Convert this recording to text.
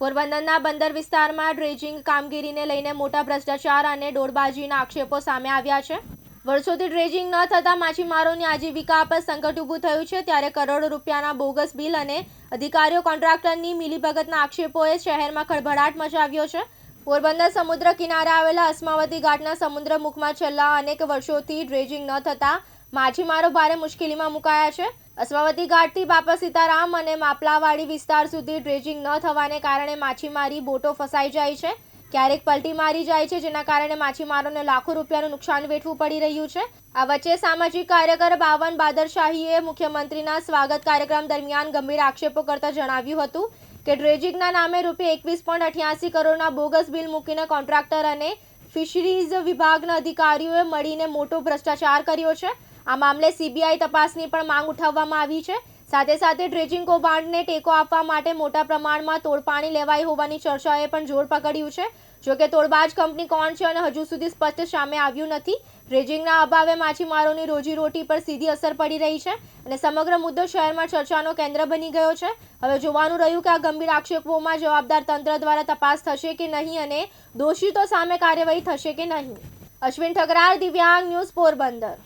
પોરબંદરના બંદર વિસ્તારમાં ડ્રેજિંગ કામગીરીને લઈને મોટા ભ્રષ્ટાચાર અને દોડબાજીના આક્ષેપો સામે આવ્યા છે. વર્ષોથી ડ્રેજિંગ ન થતાં માછીમારોની આજીવિકા પર સંકટ ઊભું થયું છે, ત્યારે કરોડો રૂપિયાના બોગસ બિલ અને અધિકારીઓ કોન્ટ્રાક્ટરની મિલીભગતના આક્ષેપોએ શહેરમાં ખળભળાટ મચાવ્યો છે. પોરબંદર સમુદ્ર કિનારે આવેલા અસ્માવતી ઘાટના સમુદ્ર મુખમાં છેલ્લા અનેક વર્ષોથી ડ્રેજિંગ ન થતાં માછીમારો ભારે મુશ્કેલીમાં મુકાયા છે. અસ્માવતી ઘાટથી બાપા સીતારામ અને માપલાવાડી વિસ્તાર સુધી ડ્રેજિંગ ન થવાને કારણે માછીમારી બોટો ફસાઈ જાય છે. ક્યારેક પલટી મારી જાય છે, જેના કારણે માછીમારોને લાખો રૂપિયાનું નુકસાન વેઠવું પડી રહ્યું છે. આ વચ્ચે સામાજિક કાર્યકર બાવન બાદરશાહીએ મુખ્યમંત્રીના સ્વાગત કાર્યક્રમ દરમિયાન ગંભીર આક્ષેપો કરતા જણાવ્યું હતું કે ડ્રેજિંગના નામે રૂપિયા એકવીસ પોઈન્ટ અઠ્યાસી કરોડના બોગસ બિલ મૂકીને કોન્ટ્રાક્ટર અને ફિશરીઝ વિભાગના અધિકારીઓએ મળીને મોટો ભ્રષ્ટાચાર કર્યો છે. આ મામલે સીબીઆઈ તપાસની પણ માંગ ઉઠાવવામાં આવી છે. સાથે સાથે ડ્રેજિંગ કૌભાંડને ટેકો આપવા માટે મોટા પ્રમાણમાં તોડપાણી લેવાઈ હોવાની ચર્ચાએ પણ જોર પકડ્યું છે. જોકે તોડબાજ કંપની કોણ છે અને હજુ સુધી સ્પષ્ટ સામે આવ્યું નથી. ડ્રેજિંગના અભાવે માછીમારોની રોજીરોટી પર સીધી અસર પડી રહી છે અને સમગ્ર મુદ્દો શહેરમાં ચર્ચાનો કેન્દ્ર બની ગયો છે. હવે જોવાનું રહ્યું કે આ ગંભીર આક્ષેપોમાં જવાબદાર તંત્ર દ્વારા તપાસ થશે કે નહીં અને દોષિતો સામે કાર્યવાહી થશે કે નહીં. અશ્વિન ઠકરાર, દિવ્યાંગ ન્યૂઝ પોરબંદર.